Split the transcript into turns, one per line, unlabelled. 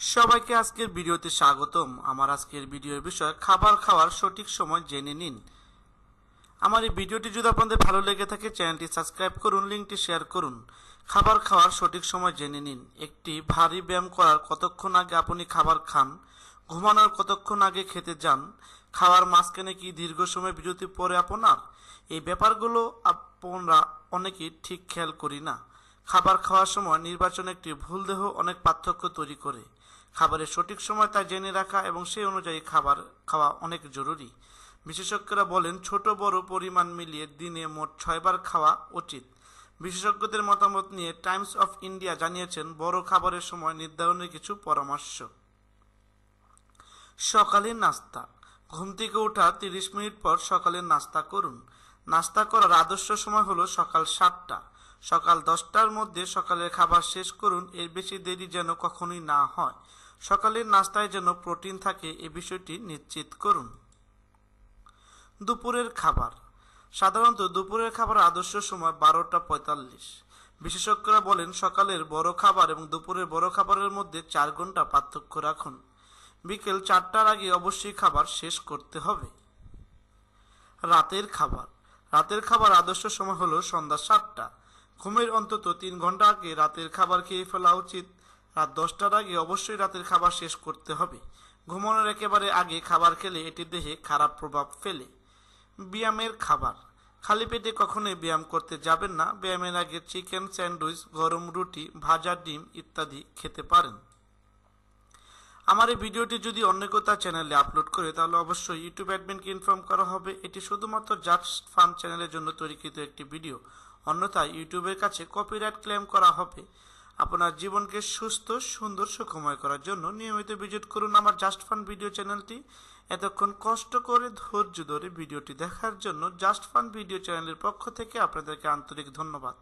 সবাইকে আজকের ভিডিওতে স্বাগতম। আমার আজকের ভিডিওর বিষয়, খাবার খাওয়ার সঠিক সময় জেনে নিন। আমার এই ভিডিওটি যদি আপনাদের ভালো লেগে থাকে, চ্যানেলটি সাবস্ক্রাইব করুন, লিঙ্কটি শেয়ার করুন। খাবার খাওয়ার সঠিক সময় জেনে নিন। একটি ভারী ব্যায়াম করার কতক্ষণ আগে আপনি খাবার খান, ঘুমানোর কতক্ষণ আগে খেতে যান, খাওয়ার মাঝখানে কি দীর্ঘ সময় বিরতি পড়ে আপনার? এই ব্যাপারগুলো আপনারা অনেকেই ঠিক খেয়াল করি না। খাবার খাওয়ার সময় নির্বাচন একটি ভুল দেহ অনেক পার্থক্য তৈরি করে। খাবারের সঠিক সময় তা জেনে রাখা এবং সেই অনুযায়ী খাবার খাওয়া অনেক জরুরি। বিশেষজ্ঞরা বলেন, ছোট বড় পরিমাণ মিলিয়ে দিনে মোট ছয়বার খাওয়া উচিত। বিশেষজ্ঞদের মতামত নিয়ে টাইমস অফ ইন্ডিয়া জানিয়েছেন, বড় খাবারের সময় নির্ধারণের কিছু পরামর্শ। সকালের নাস্তা। ঘুম থেকে ওঠা তিরিশ মিনিট পর সকালের নাস্তা করুন। নাস্তা করার আদর্শ সময় হলো সকাল সাতটা। সকাল দশটার মধ্যে সকালের খাবার শেষ করুন, এর বেশি দেরি যেন কখনোই না হয়। সকালের নাস্তায় যেন প্রোটিন থাকে, এ বিষয়টি নিশ্চিত করুন। দুপুরের খাবার। সাধারণত দুপুরের খাবার আদর্শ সময় বারোটা পঁয়তাল্লিশ। বিশেষজ্ঞরা বলেন, সকালের বড় খাবার এবং দুপুরের বড় খাবারের মধ্যে চার ঘণ্টা পার্থক্য রাখুন। বিকেল চারটার আগে অবশ্যই খাবার শেষ করতে হবে। রাতের খাবার। রাতের খাবার আদর্শ সময় হলো সন্ধ্যা সাতটা। ঘুমের অন্তত তিন ঘণ্টা আগে রাতের খাবার খেয়ে ফেলা উচিত। রাত দশটার আগে অবশ্যই রাতের খাবার শেষ করতে হবে। ঘুমানোর একেবারে আগে খাবার খেলে এটি দেহে খারাপ প্রভাব ফেলে। ব্যায়ামের খাবার। খালি পেটে কখনোই ব্যায়াম করতে যাবেন না। ব্যায়ামের আগে চিকেন স্যান্ডউইচ, গরম রুটি, ভাজা ডিম ইত্যাদি খেতে পারেন। আমার এই ভিডিওটি যদি অন্য কোথাও চ্যানেলে আপলোড করে, তাহলে অবশ্যই ইউটিউব অ্যাডমিনকে ইনফর্ম করা হবে। এটি শুধুমাত্র জাস্ট ফান চ্যানেলের জন্য তৈরিকৃত একটি ভিডিও। অন্যথায় ইউটিউবের কাছে কপিরাইট ক্লেম করা হবে। আপনার জীবনকে সুস্থ, সুন্দর, সুখময় করার জন্য নিয়মিত ভিজিট করুন আমার জাস্ট ফান ভিডিও চ্যানেলটি। এতক্ষণ কষ্ট করে, ধৈর্য ধরে ভিডিওটি দেখার জন্য জাস্ট ফান ভিডিও চ্যানেলের পক্ষ থেকে আপনাদেরকে আন্তরিক ধন্যবাদ।